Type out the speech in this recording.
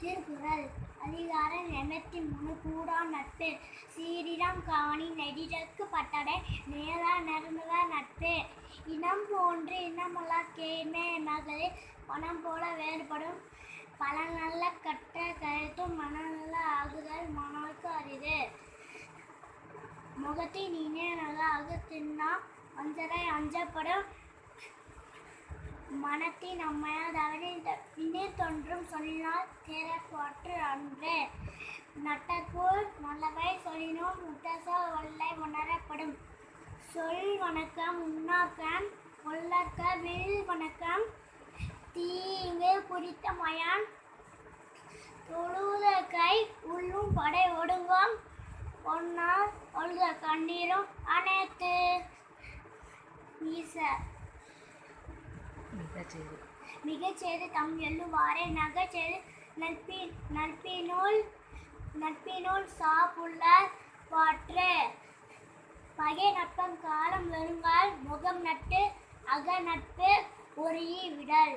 திருக்குறள் அதிகாரம் எண்பத்தி மூணு கூடா நட்பு சீரிடம் காணி நெடிடற்கு பட்டடை நேரா நறுமலா நட்பு. இனம் போன்று இனமலா கேமே மகளிர் பணம் போல வேறுபடும். பல நல்ல கட்ட கருத்தும் மனநல ஆகுதல் மனோக்கு அரிது. முகத்தின் இனிய நல அகத்தின்னா அஞ்சரை அஞ்சப்படும். மனத்தின் நம்மையால் பின்னே தொன்றும் சொன்னால் தேரப்பாற்று அன்று. நட்டற்போல் நல்லவை சொல்லினோம் முட்டச வல்லை உணரப்படும். சொல் வணக்கம் உண்ணாக்கம் கொல்லக்க வில் வணக்கம். தீங்கு குறித்த மயான் தொழுத கை உள்ளும் படை ஒடுங்கும். பொன்னால் ஒழுக கண்ணீரும் அனைத்து மிகச்செய்து. மிகச்சேது தம் எல்லுவாரே நகைச்செய்து நட்பி நட்பினுள் நட்பினுள் சாப்புள்ள பாற்று. பகை நட்பம் காலம் வருங்கால் முகம் நட்டு அக நட்பு ஒரு விடல்.